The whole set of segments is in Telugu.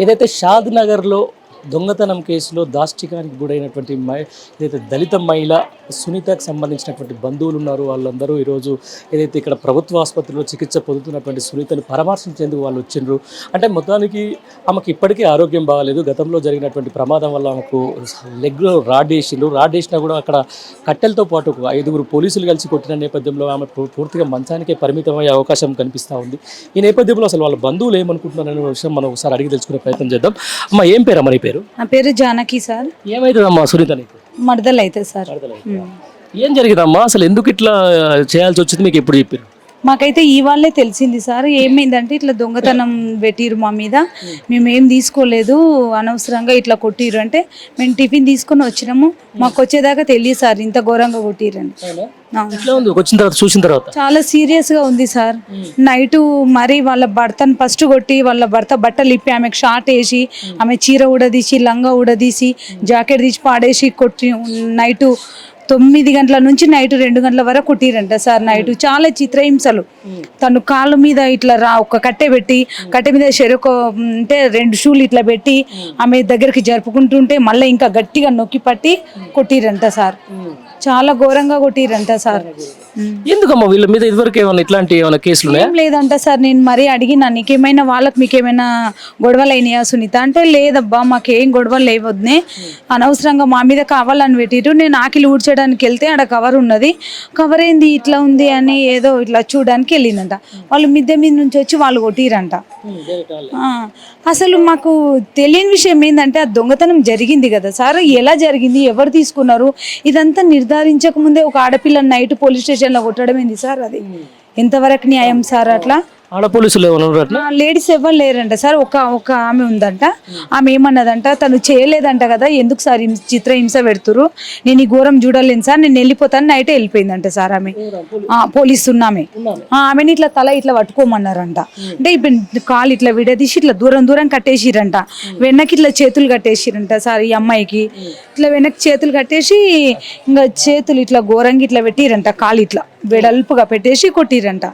ఏదైతే షాద్ నగర్లో దొంగతనం కేసులో దాష్టికానికి గురైనటువంటి మహి ఏదైతే దళిత మహిళ సునీతకు సంబంధించినటువంటి బంధువులు ఉన్నారు వాళ్ళందరూ ఈరోజు ఏదైతే ఇక్కడ ప్రభుత్వ ఆసుపత్రిలో చికిత్స పొందుతున్నటువంటి సునీతను పరామర్శించేందుకు వాళ్ళు వచ్చిండ్రు. అంటే మొత్తానికి ఆమెకి ఇప్పటికీ ఆరోగ్యం బాగాలేదు. గతంలో జరిగినటువంటి ప్రమాదం వల్ల ఆమెకు లెగ్లో రాడ్ వేసిండ్రు రాడ్ వేసినా కూడా అక్కడ కట్టెలతో పాటు ఐదుగురు పోలీసులు కలిసి కొట్టిన నేపథ్యంలో ఆమె పూర్తిగా మంచానికే పరిమితమయ్యే అవకాశం కనిపిస్తూ ఉంది. ఈ నేపథ్యంలో అసలు వాళ్ళ బంధువులు ఏమనుకుంటున్నారనే విషయం మనం ఒకసారి అడిగి తెలుసుకునే ప్రయత్నం చేద్దాం. అమ్మ ఏం పేరు అమ్మ నీ పేరు? నా పేరు జానకి సార్. ఏమైతుందమ్మా సునీత నీకు? మడదలు అవుతుంది సార్ ఏం జరిగిందమ్మా? అసలు ఎందుకు ఇట్లా చేయాల్సి వచ్చింది? మీకు ఎప్పుడు చెప్పారు? మాకైతే ఈ వాళ్ళే తెలిసింది సార్ ఏమైందంటే ఇట్లా దొంగతనం పెట్టిరు మా మీద. మేము ఏం తీసుకోలేదు అనవసరంగా ఇట్లా కొట్టిరు అంటే మేము టిఫిన్ తీసుకొని వచ్చినాము. మాకు వచ్చేదాకా తెలియదు సార్ ఇంత ఘోరంగా కొట్టిరని వచ్చిన తర్వాత చూసిన తర్వాత? చాలా సీరియస్గా ఉంది సార్. నైట్ మరి వాళ్ళ భర్తను ఫస్ట్ కొట్టి వాళ్ళ భర్త బట్టలు ఇప్పి ఆమెకు షార్ట్ వేసి ఆమె చీర ఊడదీసి లంగా ఊడదీసి జాకెట్ తీసి పాడేసి కొట్టి నైట్ తొమ్మిది గంటల నుంచి నైట్ రెండు గంటల వరకు కొట్టిరంట సార్ నైట్. చాలా చిత్రహింసలు. తను కాళ్ళ మీద ఇట్లా రా ఒక కట్టె పెట్టి కట్టె మీద చెరొక అంటే రెండు షూలు ఇట్లా పెట్టి ఆమె దగ్గరికి జరుపుకుంటుంటే మళ్ళీ ఇంకా గట్టిగా నొక్కి పట్టి కొట్టిరంట సార్. చాలా ఘోరంగా కొట్టిరంట సార్. ఎందుకమ్మా వీళ్ళ మీద ఇదివరకు ఏమైనా ఇట్లాంటి ఏమైనా కేసులు ఏం లేదంట సార్ నేను మరీ అడిగినా నీకేమైనా వాళ్ళకి మీకేమైనా గొడవలు అయినాయా సునీత? అంటే లేదబ్బా మాకేం గొడవలు లేవద్దునే అనవసరంగా మా మీద కావాలని పెట్టిరు నేను ఆకిలి ఊడ్చడానికి వెళ్తే ఆడ కవర్ ఉన్నది. కవర్ ఏంది? ఇట్లా ఉంది అని ఏదో ఇట్లా చూడడానికి వెళ్ళిందంట. వాళ్ళు మిద్దె మీద నుంచి వచ్చి వాళ్ళు కొట్టిరంట. అసలు మాకు తెలియని విషయం ఏంటంటే ఆ దొంగతనం జరిగింది కదా సార్. ఎలా జరిగింది? ఎవరు తీసుకున్నారు? ఇదంతా నిర్ధారించక ముందే ఒక ఆడపిల్ల నైట్ పోలీస్ స్టేషన్లో కొట్టడం ఏంది సార్ అది? ఎంతవరకు న్యాయం సార్ అట్లా? లేడీస్ ఎవరు లేరంట సార్. ఒక ఒక ఆమె ఉందంట. ఆమె ఏమన్నదంట తను చేయలేదంట కదా ఎందుకు సార్ హింస- చిత్రహింస పెడుతురు నేను ఈ ఘోరం చూడలేను సార్ నేను వెళ్ళిపోతాను నైటే వెళ్ళిపోయిందంట సార్ ఆమె. ఆ, పోలీసు ఉన్నామే. ఆ, ఆమెని ఇట్లా తల ఇట్లా పట్టుకోమన్నారంట. అంటే ఇప్పుడు కాలు ఇట్లా విడదీసి ఇట్లా దూరం దూరం కట్టేసిరంట. వెనక్కి ఇట్లా చేతులు కట్టేసిరంట సార్ ఈ అమ్మాయికి. ఇట్లా వెనక్కి చేతులు కట్టేసి ఇంకా చేతులు ఇట్లా ఘోరంగా ఇట్లా పెట్టిరంట కాలు ఇట్లా. వెడల్పుగా పెట్టేసి కొట్టిరంట.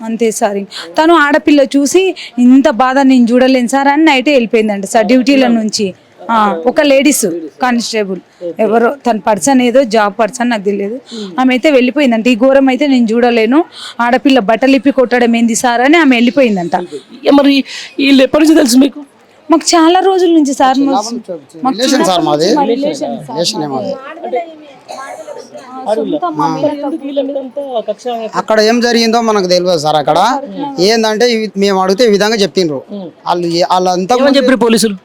అంతే సార్. తను ఆడపిల్ల చూసి ఇంత బాధ నేను చూడలేను సార్ అని నైటే వెళ్ళిపోయిందంట సార్ డ్యూటీల నుంచి. ఆ, ఒక లేడీస్ కానిస్టేబుల్. ఎవరో తన పర్సన్ ఏదో జాబ్ పర్సన్ నాకు తెలియదు. ఆమె అయితే వెళ్ళిపోయిందంట. ఈ ఘోరం అయితే నేను చూడలేను. ఆడపిల్ల బట్టలు ఇప్పి కొట్టడం ఏంది సార్ అని ఆమె వెళ్ళిపోయిందంట. మరి వీళ్ళు ఎప్పటి నుంచి తెలుసు మీకు? మాకు చాలా రోజుల నుంచి సార్ మాకు సొంత మా ఎందుకు వీళ్ళ మీద అంత కక్ష అక్కడ ఏం జరిగిందో మనకు తెలియదు సార్ అక్కడ. ఏంటంటే ఇవి- మేము అడిగితే ఈ విధంగా చెప్పిండ్రు వాళ్ళు ఏ- వాళ్ళంతా ఏమని చెప్పారు పోలీసులు?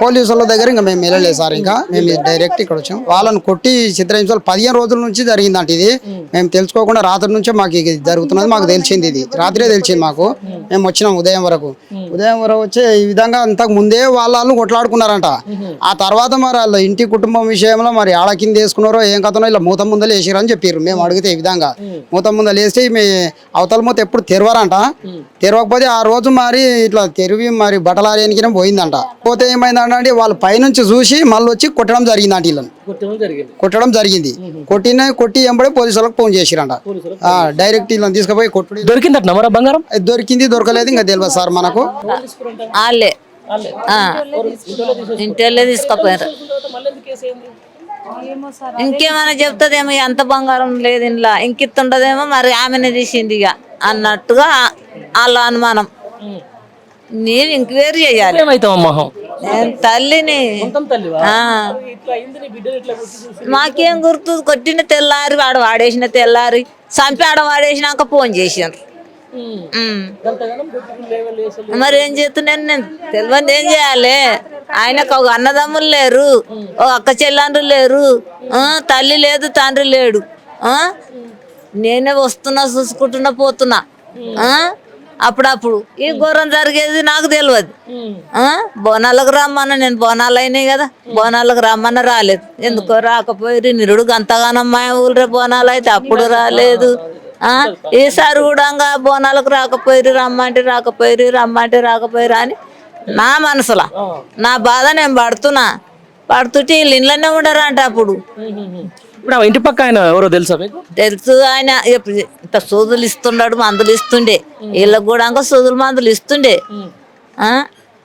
పోలీసుల దగ్గర ఇంకా మేము వెళ్ళలేదు సార్. ఇంకా మేము డైరెక్ట్ ఇక్కడ వచ్చాం. వాళ్ళని కొట్టి చిత్రహింసలు పదిహేను రోజుల నుంచి జరిగిందంట ఇది. మేము తెలుసుకోకుండా రాత్రి నుంచే మాకు ఇది జరుగుతున్నది. మాకు తెలిసింది ఇది. రాత్రే తెలిసింది మాకు. మేము వచ్చినాం ఉదయం వరకు. ఉదయం వరకు వచ్చి ఈ విధంగా అంతకు ముందే వాళ్ళు కొట్లాడుకున్నారంట. ఆ తర్వాత మరి వాళ్ళ ఇంటి కుటుంబం విషయంలో మరి ఆడ కింద వేసుకున్నారో ఏం కథనో ఇలా మూత ముందలు వేసిరు అని చెప్పారు మేము అడిగితే ఈ విధంగా. మూత ముందలు వేసి మీ అవతల మూత ఎప్పుడు తెరవరంట. తెరవకపోతే ఆ రోజు మరి ఇట్లా తెరివి మరి బట్టలారేనికి పోయిందంట. పోతే ఏమైందంట వాళ్ళు పైనుంచి చూసి మళ్ళీ వచ్చి కొట్టడం జరిగిందంట వీళ్ళని. కొట్టడం జరిగింది. కొట్టడం జరిగింది. కొట్టిన కొట్టి ఎంబడే పోలీసులకు ఫోన్ చేసిరంట. ఆ, డైరెక్ట్ వీళ్ళని తీసుకుపోయి కొట్టుడు దొరికిందట నమరా బంగారం? దొరికింది దొరకలేదు ఇంకా తెలియదు సార్ మనకు. వాళ్ళే. ఆ. ఇంటిల్లే తీసుకుపోయారు. ఇంకేమైనా చెప్తుందేమో ఎంత బంగారం లేదు ఇంట్లో. ఇంకిత్తుండదేమో మరి ఆమెనే తీసింది ఇక. అన్నట్టుగా వాళ్ళ అనుమానం. నేను ఎంక్వైరీ చేయాలి. ఏమైతావమ్మా? నేను తల్లిని? మాకేం గుర్తు? కొట్టిన తెల్లారి వాడు వాడేసిన తెల్లారి చంపి ఆడ వాడేసినాక ఫోన్ చేసిండ్రు మరి ఏం చేస్తున్నాను నేను? తెలియదు ఏం చేయాలి? ఆయనకు ఒక అన్నదమ్ములు లేరు ఒక అక్క చెల్లండ్రు లేరు తల్లి లేదు తండ్రి లేడు ఆ? నేనే వస్తున్నా చూసుకుంటున్నా పోతున్నా? అప్పుడప్పుడు. ఈ ఘోరం జరిగేది నాకు తెలియదు ఆ? బోనాలకు రమ్మన్న నేను బోనాలు అయినాయి కదా బోనాలకు రమ్మన్న రాలేదు. ఎందుకో రాకపోయి నిరుడు అంతగానం మా ఊళ్ళో బోనాలు అయితే అప్పుడు రాలేదు. ఆ? ఈసారి కూడా బోనాలకు రాకపోయిరు రమ్మంటే రాకపోయిరు రమ్మంటే రాకపోయిరు అని నా మనసులో. నా బాధ నేను పడుతున్నా. పడుతుంటే వీళ్ళు ఇంట్లోనే ఉండరంట అప్పుడు. ఇప్పుడు ఆ ఇంటి పక్క ఆయన ఎవరో తెలుసా మీకు? తెలుసు ఆయన. ఇంత సూదులు ఇస్తున్నాడు మందులు ఇస్తుండే. వీళ్ళకి కూడా ఇంకా సూదులు మందులు ఇస్తుండే. ఆ?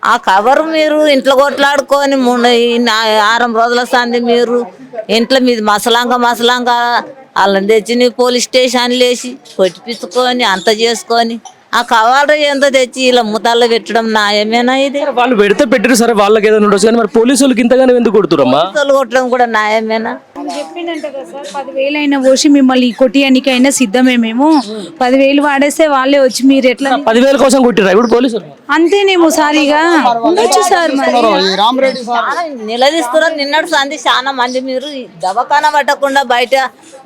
ఆ కవర్ మీరు ఇంట్లో కొట్లాడుకొని మూడు ఆరం రోజుల సంది మీరు ఇంట్లో మీది మసలాంగా మసలాంగా వాళ్ళని తెచ్చి నీ పోలీస్ స్టేషన్లు వేసి కొట్టిపించుకొని అంత చేసుకొని ఆ కవర్ ఏందో తెచ్చి ఇలా ముతాల్లో పెట్టడం న్యాయమేనా ఇది? సరే, వాళ్ళు పెడితే పెట్టారు సరే వాళ్ళకి ఏదైనా ఉండొచ్చు. కానీ మరి పోలీసులకు ఇంతగానే ఎందుకు కొడుతురమ్మా? కొట్టడం కూడా న్యాయమేనా? చెప్పిండంట కదా సార్ పదివేలు అయినా పోసి మిమ్మల్ని కొట్టియానికైనా సిద్ధమే మేము. పదివేలు వాడేస్తే వాళ్ళే వచ్చి మీరు ఎట్లా పదివేల కోసం కొట్టిరా? ఇప్పుడు పోలీసులు అంతేనేమో సార్ ఇక. ఉండొచ్చు సార్ మరి. ఈ రామరెడ్డి సార్. చాలా నిలదీస్తున్నారు. నిన్నటి సంది చాలా మంది మీరు దవాఖాన పట్టకుండా బయట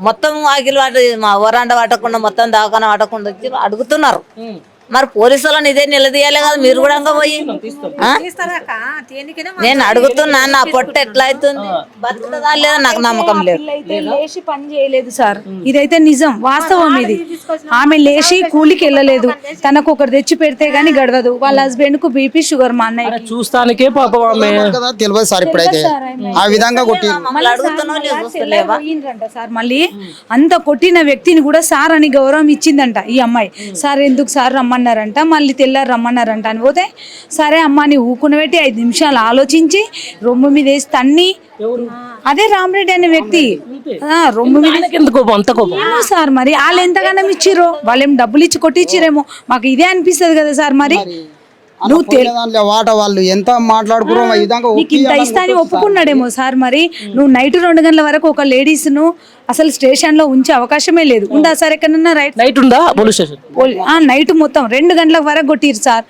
మొత్తం వాకిలు పట్ట మా వరాండ పట్టకుండా మొత్తం దవాఖాన పట్టకుండా వచ్చి అడుగుతున్నారు. మరి పోలీసు వాళ్ళని ఇదే నిలదీయాలి కదా మీరు కూడా పోయి? నేను అడుగుతున్నా నా పొట్ట ఎట్లా అవుతుంది? బతుకుతుందా లేదా నాకు నమ్మకం లేదు. అయితే లేచి పని చేయలేదు సార్. ఇదైతే నిజం వాస్తవం ఇది. ఆమె లేచి కూలికి వెళ్ళలేదు. తనకు ఒకరు తెచ్చి పెడితే గానీ గడవదు. వాళ్ళ హస్బెండ్కు బీపీ షుగర్ మా అన్నయ్య చూస్తానికే పాపం ఆమె. తెలియదు సార్ ఇప్పుడైతే. ఆ విధంగా కొట్టి సార్ మళ్ళీ అంత కొట్టిన వ్యక్తిని కూడా సార్ అని గౌరవం ఇచ్చిందంట ఈ అమ్మాయి. సార్ ఎందుకు సార్ రమ్మన్నారంట మళ్ళీ తెల్లారు రమ్మన్నారంట అని పోతే సరే అమ్మాని ఊకునబెట్టి ఐదు నిమిషాలు ఆలోచించి రొమ్ము మీద వేసి తన్ని. అదే రామరెడ్డి అనే వ్యక్తి. రొమ్ము మీద ఏమో సార్ మరి వాళ్ళు ఎంతగానం ఇచ్చిరో వాళ్ళు డబ్బులు ఇచ్చి కొట్టించిరేమో. మాకు ఇదే అనిపిస్తుంది కదా సార్ మరి నువ్వు దాంట్లో వాట వాళ్ళు ఎంత ఇంత అని ఒప్పుకున్నాడేమో సార్ మరి. నువ్వు నైట్ రెండు గంటల వరకు ఒక లేడీస్ను అసలు స్టేషన్లో ఉంచే అవకాశమే లేదు. ఉందా సార్ ఎక్కడన్నా రైట్? నైట్ ఉందా పోలీస్ స్టేషన్? ఆ నైట్ మొత్తం రెండు గంటల వరకు కొట్టిరు సార్.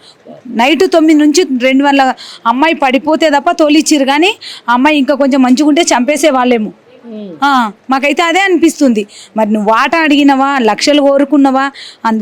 నైట్ తొమ్మిది నుంచి రెండు గంటల అమ్మాయి పడిపోతే తప్ప తోలిచ్చిరు కానీ అమ్మాయి ఇంకా కొంచెం మంచిగుంటే చంపేసే వాళ్ళేమో మాకైతే అదే అనిపిస్తుంది. మరి నువ్వు వాట అడిగినవా లక్షలు కోరుకున్నవా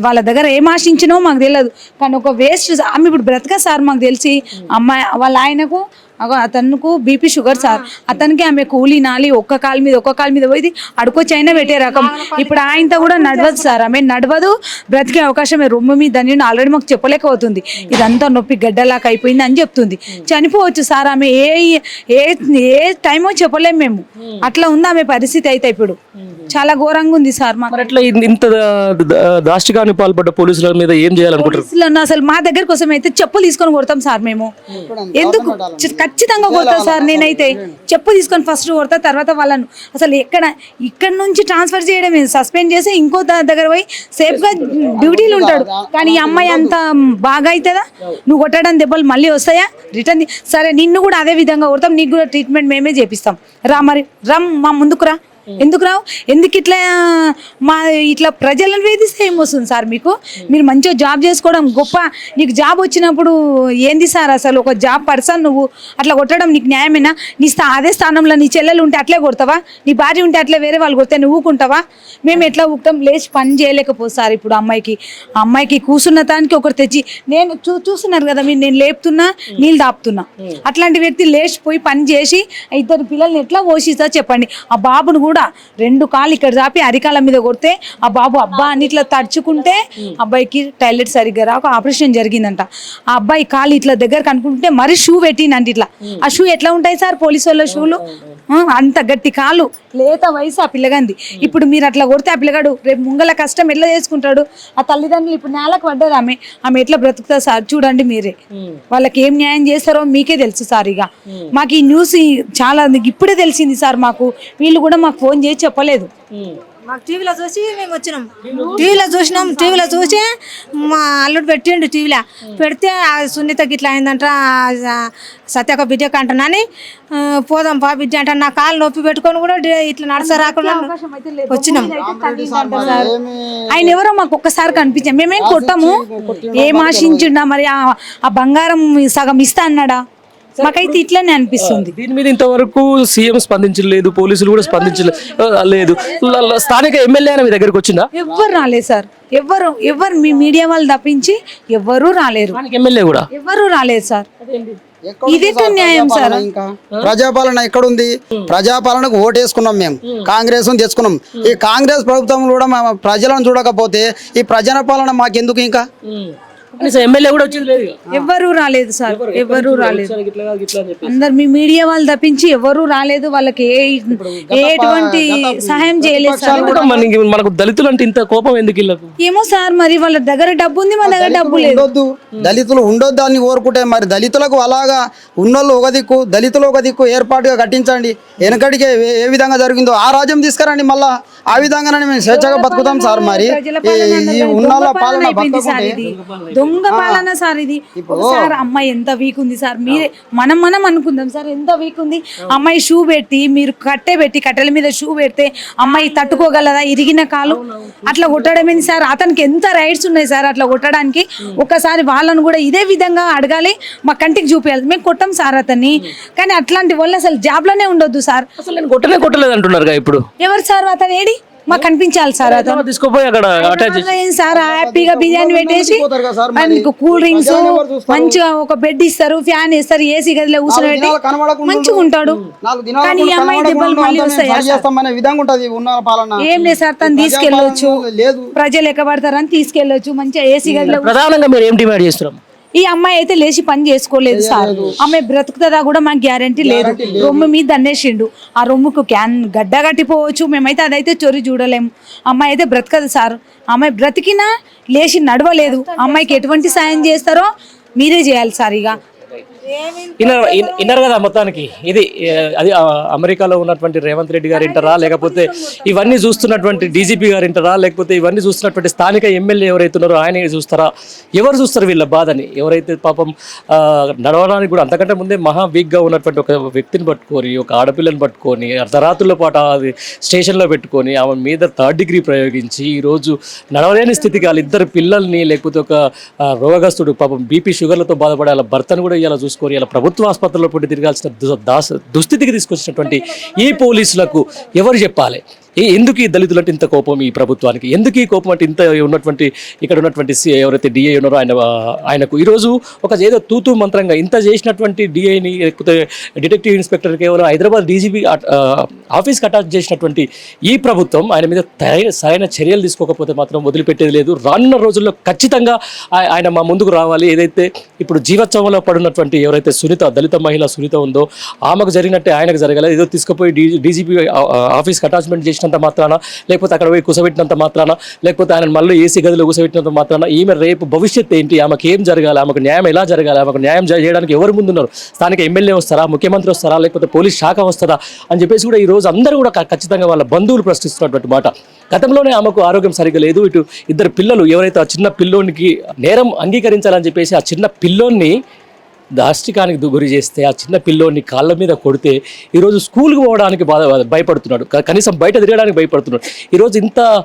వాళ్ళ దగ్గర ఏం ఆశించినో మాకు తెలియదు. కానీ ఒక వేస్ట్ ఆమె ఇప్పుడు బ్రతక సార్ మాకు తెలిసి అమ్మాయి వాళ్ళ ఆయనకు అతనుకు బీపీ షుగర్ సార్. అతనికి ఆమె కూలీ నాలి ఒక్క కాలు మీద ఒక్క కాలు మీద పోయి అడుకో చైనా పెట్టే రకం. ఇప్పుడు ఆయనతో కూడా నడవదు సార్. ఆమె నడవదు బ్రతికే అవకాశమే రొమ్ము మీద దాని ఆల్రెడీ మాకు చెప్పలేకపోతుంది. ఇదంతా నొప్పి గడ్డలాగా అయిపోయింది అని చెప్తుంది. చనిపోవచ్చు సార్ ఆమె. ఏ ఏ ఏ టైమో చెప్పలేము మేము. అట్లా ఉంది ఆమె పరిస్థితి అయితే ఇప్పుడు. చాలా ఘోరంగా ఉంది సార్ మాకు. మరి ఎట్లా ఇన్- ఇంత దా- దా- దాష్టికానికి పాల్పడ్డ పోలీసుల మీద ఏం చేయాలనుకుంటారు? పోలీసులను అసలు మా దగ్గర కోసం అయితే చెప్పులు తీసుకొని కొడతాం సార్ మేము. ఎందుకు? చి- ఖచ్చితంగా కొడతా సార్ నేనైతే. చెప్పు తీసుకొని ఫస్ట్ కొడతా తర్వాత వాళ్ళను. అసలు ఎక్కడ ఇక్కడ నుంచి ట్రాన్స్ఫర్ చేయడమే. సస్పెండ్ చేసి ఇంకో ద- దగ్గర పోయి సేఫ్గా డ్యూటీలు ఉంటాడు. కానీ ఈ అమ్మాయి అంత బాగా అవుతుందా నువ్వు కొట్టడం దెబ్బలు మళ్ళీ వస్తాయా? రిటర్న్ సరే నిన్ను కూడా అదే విధంగా కొడతాం. నీకు కూడా ట్రీట్మెంట్ మేమే చేపిస్తాం. రా మరి రమ్ మా ముందుకు రా. ఎందుకు రావు? ఎందుకు ఇట్లా మా ఇట్లా ప్రజలను వేధిస్తే ఏమొస్తుంది సార్ మీకు? మీరు మంచిగా జాబ్ చేసుకోవడం గొప్ప. నీకు జాబ్ వచ్చినప్పుడు ఏంది సార్ అసలు ఒక జాబ్ పర్సన్ నువ్వు అట్లా కొట్టడం నీకు న్యాయమేనా? నీ స్థా అదే స్థానంలో నీ చెల్లెలు ఉంటే అట్లే కొడతావా? నీ భార్య ఉంటే అట్లే వేరే వాళ్ళు కొడితే నువ్వు ఊకుంటావా? మేము ఎట్లా ఊకుతాం లేచి పని చేయలేకపోతే సార్ ఇప్పుడు అమ్మాయికి. ఆ అమ్మాయికి కూసున్న దానికి ఒకటి తెచ్చి నేను చూ చూస్తున్నారు కదా మీరు నేను లేపుతున్నా నీళ్ళు దాపుతున్నా అట్లాంటి వ్యక్తి లేచిపోయి పని చేసి ఇద్దరు పిల్లల్ని ఎట్లా పోషిస్తా చెప్పండి. ఆ బాబును కూడా రెండు కాళ్ళు ఇక్కడ చాపి అరికాల మీద కొడితే ఆ బాబు అబ్బా అని ఇట్లా తడుచుకుంటే అబ్బాయికి టాయిలెట్ సరిగ్గా రాక ఆపరేషన్ జరిగిందంట. ఆ అబ్బాయి కాలు ఇట్లా దగ్గర కనుక్కుంటే మరి షూ పెట్టిందంట ఇట్లా. ఆ షూ ఎట్లా ఉంటాయి సార్? పోలీసు వాళ్ళ షూలు? అంత గట్టి కాలు. లేత వయసు ఆ పిల్లగాంది ఇప్పుడు మీరు అట్లా కొడితే ఆ పిల్లగాడు రేపు ముంగల కష్టం ఎట్లా చేసుకుంటాడు? ఆ తల్లిదండ్రులు ఇప్పుడు నేలకు పడ్డది ఆమె. ఆమె ఎట్లా బ్రతుకుతా సార్? చూడండి మీరే. వాళ్ళకి ఏం న్యాయం చేస్తారో మీకే తెలుసు సార్ ఇక. మాకు ఈ న్యూస్ చాలా ఇప్పుడే తెలిసింది సార్ మాకు. వీళ్ళు కూడా మాకు ఫోన్ చేసి చెప్పలేదు. మాకు టీవీలో చూసి మేము వచ్చినాం. టీవీలో చూసినాం టీవీలో చూసి మా అల్లుడు పెట్టిండు టీవీలో. పెడితే ఆ సునీతకి ఇట్లా అయిందంట సత్యక బిడ్డకి అంటున్నాని పోదాం పా బిడ్డ అంట నా కాలు నొప్పి పెట్టుకొని కూడా ఇట్లా నడస రాకుండా వచ్చినాం. ఆయన ఎవరో మాకు ఒక్కసారి కనిపించాం మేమేం కొట్టాము. ఏం ఆశించిండా మరి ఆ బంగారం సగం ఇస్తా అన్నాడా? మాకైతే ఇట్లనే అనిపిస్తుంది. దీని మీద ఇంతవరకు సీఎం స్పందించలేదు పోలీసులు కూడా స్పందించలేదు స్థానిక ఎమ్మెల్యే మీ దగ్గరికి వచ్చిందా? ఎవ్వరు రాలేదు సార్. ఎవ్వరు ఎవ్వరు మీ మీడియా వాళ్ళు తప్పించి ఎవ్వరూ రాలేరు. ఎమ్మెల్యే కూడా? ఎవ్వరూ రాలేదు సార్. ఎక్కడ న్యాయం సార్. ప్రజాపాలన ప్రజాపాలన ఎక్కడుంది? ప్రజాపాలనకు ఓటేసుకున్నాం మేము. కాంగ్రెస్ తెచ్చుకున్నాం. ఈ కాంగ్రెస్ ప్రభుత్వం కూడా మా ప్రజలను చూడకపోతే ఈ ప్రజాపాలన మాకెందుకు ఇంకా? ఎమ్మెల్యే కూడా వచ్చేది లేదు ఇక. ఎవ్వరూ రాలేదు సార్ ఎవ్వరూ రాలేదు. అందరు మీ మీడియా వాళ్ళు తప్పించి ఎవరూ రాలేదు వాళ్ళకి ఏ ఏ ఎటువంటి సహాయం చేయలేదు సార్. మనకి మనకు దళితులు అంటే ఇంత కోపం ఎందుకు ఏమో సార్ మరి వాళ్ళ దగ్గర డబ్బు ఉంది మన దగ్గర డబ్బు లేదు. ఉండొద్దు. దళితులు ఉండొద్దు అని కోరుకుంటే మరి దళితులకు అలాగా ఉన్నోళ్ళు ఒక దిక్కు దళితులు ఒక దిక్కు ఏర్పాటుగా కట్టించండి. వెనకడికే ఏ- విధంగా జరిగిందో ఆ రాజ్యం తీసుకురండి మళ్ళా. ఆ విధంగానే మేము స్వేచ్ఛగా బతుకుతాం సార్ మరి. ఈ- దొంగ పాలన పాలన దొంగ పాలన సార్ ఇది. సార్ అమ్మాయి ఎంత వీక్ ఉంది సార్. మీరే మనం మనం అనుకుందాం సార్ ఎంత వీక్ ఉంది? అమ్మాయి షూ పెట్టి మీరు కట్టె పెట్టి కట్టెల మీద షూ పెడితే అమ్మాయి తట్టుకోగలదా? ఇరిగిన కాలు. అట్లా కొట్టడం ఏంది సార్? అతనికి ఎంత రైట్స్ ఉన్నాయి సార్ అట్లా కొట్టడానికి? ఒక్కసారి వాళ్ళను కూడా ఇదే విధంగా అడగాలి. మా కంటికి చూపించాలి మేము కొట్టాం సార్ అతన్ని. కానీ అట్లాంటి వాళ్ళు అసలు జాబ్లోనే ఉండొద్దు సార్. అసలు నేను కొట్టనే కొట్టలేదు అంటున్నారు ఇప్పుడు. ఎవరు సార్ అతను? ఏడి? మాకు కనిపించాలి సార్ అతను. తీసుకుపోయి అక్కడ అటాచ్ చేసి. ఏం సార్ హ్యాపీగా బిర్యానీ పెట్టేసి ఆయనకు కూల్ డ్రింక్స్ మంచిగా ఒక బెడ్ ఇస్తారు ఫ్యాన్ ఇస్తారు ఏసీ గదిలో కూర్చోబెట్టి మంచిగా ఉంటాడు. నాలుగు దినాలు కానీ ఈ అమ్మాయి దెబ్బలు మళ్ళీ వస్తాయా ఏం లేదు సార్ తను తీసుకెళ్ళొచ్చు. ప్రజలు ఎక్కబడతారని తీసుకెళ్ళొచ్చు మంచిగా ఏసీ గదిలో ప్రధానంగా మీరు ఏం డిమాండ్ చేస్తున్నాం ఈ అమ్మాయి అయితే లేచి పని చేసుకోలేదు సార్. అమ్మాయి బ్రతుకుతుందా కూడా మాకు గ్యారంటీ లేదు. రొమ్ము మీద దండేసిండు ఆ రొమ్ముకు క్యాన్ గడ్డ కట్టిపోవచ్చు. మేమైతే అదైతే చొరి చూడలేము. అమ్మాయి అయితే బ్రతకదు సార్. అమ్మాయి బ్రతికినా లేచి నడవలేదు. అమ్మాయికి ఎటువంటి సాయం చేస్తారో మీరే చేయాలి సార్ ఇక. ఇన్నర్ ఇన్- ఇన్నర్ కదా మొత్తానికి. ఇది అది అమెరికాలో ఉన్నటువంటి రేవంత్ రెడ్డి గారు ఇంటారా? లేకపోతే ఇవన్నీ చూస్తున్నటువంటి డీజీపీ గారు ఇంటారా? లేకపోతే ఇవన్నీ చూస్తున్నటువంటి స్థానిక ఎమ్మెల్యే ఎవరైతే ఉన్నారో ఆయన చూస్తారా? ఎవరు చూస్తారు వీళ్ళ బాధని? ఎవరైతే పాపం నడవడానికి కూడా అంతకంటే ముందే మహా వీక్గా ఉన్నటువంటి ఒక వ్యక్తిని పట్టుకొని ఒక ఆడపిల్లని పట్టుకొని అర్ధరాత్రుల పాటు అది స్టేషన్లో పెట్టుకొని ఆమె మీద థర్డ్ డిగ్రీ ప్రయోగించి ఈరోజు నడవలేని స్థితికి వాళ్ళ ఇద్దరు పిల్లల్ని లేకపోతే ఒక రోగస్తుడు పాపం బీపీ షుగర్లతో బాధపడే వాళ్ళ భర్తను కూడా ఇలా చూసుకొని ఇలా ప్రభుత్వ ఆసుపత్రిలో పుట్టి తిరగాల్సిన దు- దుస్థితికి తీసుకొచ్చినటువంటి ఈ పోలీసులకు ఎవరు చెప్పాలి? ఎందుకు ఈ దళితులు అంటే ఇంత కోపం ఈ ప్రభుత్వానికి? ఎందుకు ఈ కోపం అంటే ఇంత ఉన్నటువంటి ఇక్కడ ఉన్నటువంటి సి- ఎవరైతే డిఐ ఉన్నారో ఆయన ఆయనకు? ఈరోజు ఒక ఏదో తూతు మంత్రంగా ఇంత చేసినటువంటి డిఐని లేకపోతే డిటెక్టివ్ ఇన్స్పెక్టర్ కేవలం హైదరాబాద్ డీజీపీ ఆఫీస్కి అటాచ్ చేసినటువంటి ఈ ప్రభుత్వం ఆయన మీద సరైన సరైన చర్యలు తీసుకోకపోతే మాత్రం వదిలిపెట్టేది లేదు. రానున్న రోజుల్లో ఖచ్చితంగా ఆయన మా ముందుకు రావాలి. ఏదైతే ఇప్పుడు జీవోత్సవంలో పడినటువంటి ఎవరైతే సునీత దళిత మహిళ సునీత ఉందో ఆమెకు జరిగినట్టే ఆయనకు జరగాలి. ఏదో తీసుకుపోయి డీజీపీ ఆఫీస్కి అటాచ్మెంట్ చేసినంత మాత్రాన లేకపోతే అక్కడ పోయి కూసబెట్టినంత మాత్రాన లేకపోతే ఆయన మళ్ళీ ఏసీ గదిలో కూసబెట్టినంత మాత్రాన ఈమె రేపు భవిష్యత్తు ఏంటి ఆమెకు ఏం జరగాలి ఆమెకు న్యాయం ఎలా జరగాలి ఆమెకు న్యాయం చేయడానికి ఎవరు ముందున్నారు? స్థానిక ఎమ్మెల్యే వస్తారా? ముఖ్యమంత్రి వస్తారా? లేకపోతే పోలీస్ శాఖ వస్తుందా? అని చెప్పేసి కూడా ఈ రోజు అందరూ కూడా క- ఖచ్చితంగా వాళ్ళ బంధువులు ప్రశ్నిస్తున్నటువంటి మాట. గతంలోనే ఆమెకు ఆరోగ్యం సరిగ్గా లేదు. ఇటు ఇద్దరు పిల్లలు ఎవరైతే ఆ చిన్న పిల్లోనికి నేరం అంగీకరించాలని చెప్పేసి ఆ చిన్న పిల్లోని దాష్టికానికి గురి చేస్తే ఆ చిన్న పిల్లోని కాళ్ళ మీద కొడితే ఈరోజు స్కూల్కి పోవడానికి బాధ భయపడుతున్నాడు. కనీసం బయట తిరగడానికి భయపడుతున్నాడు. ఈరోజు ఇంత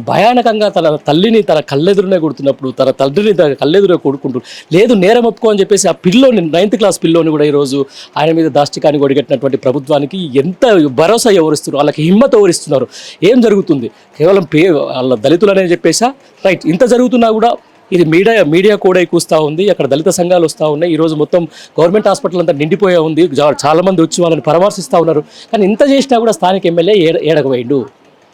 భయానకంగా తన తల్లిని తన కళ్ళెదురునే కొడుతున్నప్పుడు తన తండ్రిని తన కళ్ళెదురునే కొడుకుంటూ లేదు నేరం ఒప్పుకో అని చెప్పేసి ఆ పిల్లోని నైన్త్ క్లాస్ పిల్లోని కూడా ఈరోజు ఆయన మీద దాష్టికానికి ఒడిగట్టినటువంటి ప్రభుత్వానికి ఎంత భరోసా ఎవరిస్తున్నారు వాళ్ళకి హిమ్మత ఎవరిస్తున్నారు? ఏం జరుగుతుంది? కేవలం పే వాళ్ళ దళితులనే చెప్పేసా? రైట్. ఇంత జరుగుతున్నా కూడా ఇది మీడియా మీడియా కూడా కూస్తూ ఉంది. అక్కడ దళిత సంఘాలు వస్తూ ఉన్నాయి. ఈ రోజు మొత్తం గవర్నమెంట్ హాస్పిటల్ అంతా నిండిపోయే ఉంది. చాలామంది వచ్చి వాళ్ళని పరామర్శిస్తూ ఉన్నారు. కానీ ఇంత చేసినా కూడా స్థానిక ఎమ్మెల్యే ఏడ ఏడకపోయిండు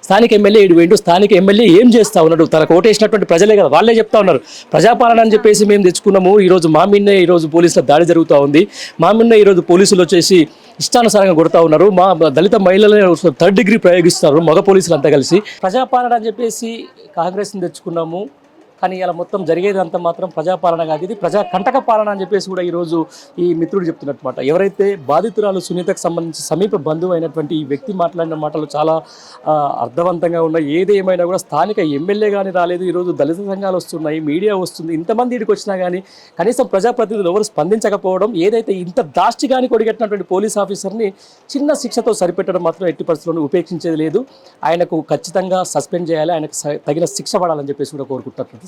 స్థానిక ఎమ్మెల్యే ఏడు పోయిండు స్థానిక ఎమ్మెల్యే ఏం చేస్తా ఉన్నాడు? తనకు ఓటేసినటువంటి ప్రజలే కదా. వాళ్ళే చెప్తా ఉన్నారు. ప్రజాపాలన అని చెప్పేసి మేము తెచ్చుకున్నాము. ఈ రోజు మా మిన్నే ఈ రోజు పోలీసుల దాడి జరుగుతూ ఉంది. మా మిన్నే ఈ రోజు పోలీసులు వచ్చేసి ఇష్టానుసారంగా కొడతా ఉన్నారు. మా దళిత మహిళలను థర్డ్ డిగ్రీ ప్రయోగిస్తున్నారు. మగ పోలీసులు అంతా కలిసి. ప్రజాపాలన అని చెప్పేసి కాంగ్రెస్ని తెచ్చుకున్నాము. కానీ ఇలా మొత్తం జరిగేదంతా మాత్రం ప్రజాపాలన కాదు. ఇది ప్రజా కంటక పాలన అని చెప్పేసి కూడా ఈరోజు ఈ మిత్రుడు చెప్తున్నమాట ఎవరైతే బాధితురాలు సునీతకు సంబంధించి సమీప బంధువు అయినటువంటి ఈ వ్యక్తి మాట్లాడిన మాటలు చాలా అర్థవంతంగా ఉన్నాయి. ఏది ఏమైనా కూడా స్థానిక ఎమ్మెల్యే కానీ రాలేదు. ఈరోజు దళిత సంఘాలు వస్తున్నాయి మీడియా వస్తుంది. ఇంతమంది ఇక్కడికి వచ్చినా కానీ కనీసం ప్రజాప్రతినిధులు ఎవరు స్పందించకపోవడం ఏదైతే ఇంత దాష్టిగాని కొడిగట్టినటువంటి పోలీస్ ఆఫీసర్ని చిన్న శిక్షతో సరిపెట్టడం మాత్రం ఎట్టి పరిస్థితుల్లో ఉపేక్షించేది లేదు. ఆయనకు ఖచ్చితంగా సస్పెండ్ చేయాలి. ఆయనకు తగిన శిక్ష పడాలని చెప్పేసి కూడా కోరుకుంటున్నట్టు